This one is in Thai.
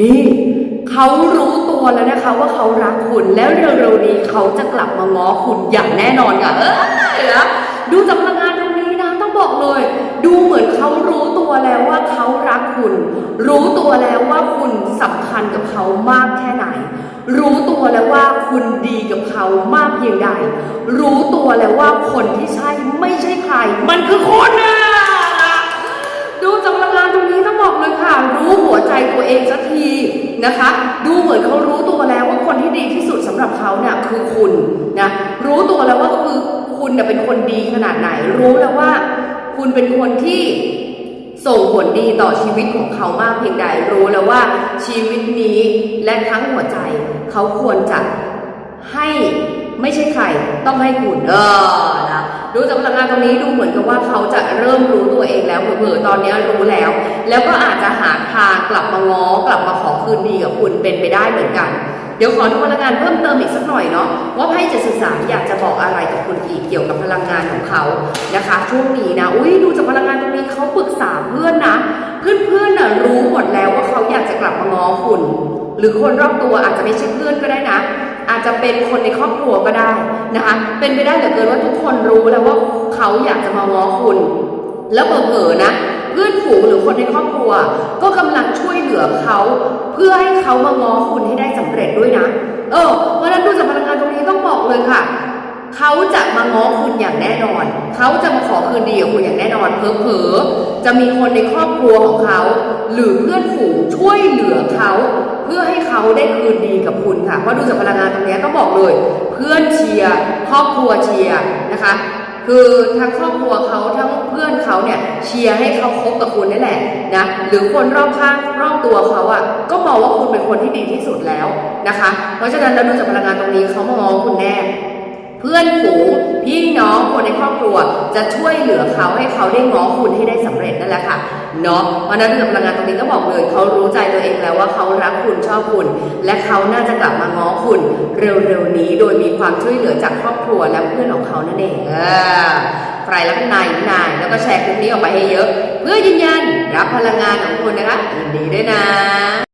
นี่เขารู้ตัวแล้วนะคะว่าเขารักคุณแล้วเร็วๆนี้เขาจะกลับมาง้อคุณอย่างแน่นอนค่ะเออนะดูจากพลังงานตรงนี้นะต้องบอกเลย ดูเหมือนเขารู้ตัวแล้วว่าเขารักคุณ รู้ตัวแล้วว่าคุณสำคัญกับเขามากแค่ไหน รู้ตัวแล้วว่าคุณดีกับเขามากเพียงใด รู้ตัวแล้วว่าคนที่ใช่ไม่ใช่ คือคุณนะรู้ตัวแล้วว่าคือคุณเนี่ยเป็นคนดีขนาดไหน รู้แล้วว่า คุณเป็นคนที่ส่งผลดีต่อชีวิตของเขามากเพียงใดรู้แล้วว่าชีวิตนี้และทั้งหัวใจ เขาควรจะให้ไม่ใช่ใครต้องให้คุณเออนะ ดูจากพลังงานตรงนี้ดูเหมือนกับว่าเขาจะเริ่มรู้ตัวเองแล้วเผลอตอนนี้รู้แล้ว แล้วก็อาจจะหาทางกลับมาง้อกลับมาขอคืนดีกับคุณเป็นไปได้เหมือนกัน เดี๋ยวขอดูพลังงานเพิ่มเติมอีกสักหน่อยเนาะว่าไพ่จะสื่อสารอยากจะบอกอะไรกับคุณอีกเกี่ยวกับพลังงานของเขานะคะ ช่วงนี้นะอุ้ยดูจากพลังงานตรงนี้เขาปรึกษาเพื่อนนะ เพื่อนๆน่ะรู้หมดแล้วว่าเขาอยากจะกลับมาง้อคุณ หรือคนรอบตัวอาจจะไม่ใช่เพื่อนก็ได้นะ อาจจะเป็นคนในครอบครัวก็ได้นะคะ เป็นไปได้เหลือเกินว่าทุกคนรู้แล้วว่าเขาอยากจะมาง้อคุณ แล้วเผลอๆนะเพื่อนฝูงหรือคนในครอบครัว ก็กำลังช่วยเหลือเขาเพื่อให้เขามาง้อคุณให้ได้สำเร็จด้วยนะเออเพราะนั้นดูจากพลังงานตรงนี้ต้องบอกเลยค่ะเขาจะมาง้อคุณอย่างแน่นอน เขาจะมาขอคืนดีกับคุณอย่างแน่นอนเพอเพอๆ จะมีคนในครอบครัวของเขา หรือเพื่อนฝูงช่วยเหลือเขา เพื่อให้เขาได้คืนดีกับคุณค่ะ เพราะดูจากพลังงาน บอกเลย เพื่อนเชียร์ครอบครัวเชียร์นะคะ คือทั้งครอบครัวเขาทั้งเพื่อนเขาเนี่ยเชียร์ให้เขาคบกับคุณนี่แหละนะหรือคนรอบข้างรอบตัวเขาอะก็มองว่าคุณเป็นคนที่ดีที่สุดแล้วนะคะ เพราะฉะนั้นแล้วดูจากพลังงานตรงนี้เขามองคุณแน่เพื่อนฝูงพี่ จะช่วยเหลือเขาให้เขาได้ง้อคุณให้ได้สำเร็จนั่นแหละค่ะเนาะเพราะนั้นเรื่องพลังงานตรงนี้ก็บอกเลยเขารู้ใจตัวเองแล้วว่าเขารักคุณชอบคุณ และเขาน่าจะกลับมาง้อคุณ เร็วๆนี้ โดยมีความช่วยเหลือจากครอบครัวและเพื่อนของเขานั่นเองใครรักนายนายแล้วก็แชร์คลิปนี้ออกไปให้เยอะ เพื่อยืนยันรับพลังงานของคุณนะคะยินดีด้วยนะ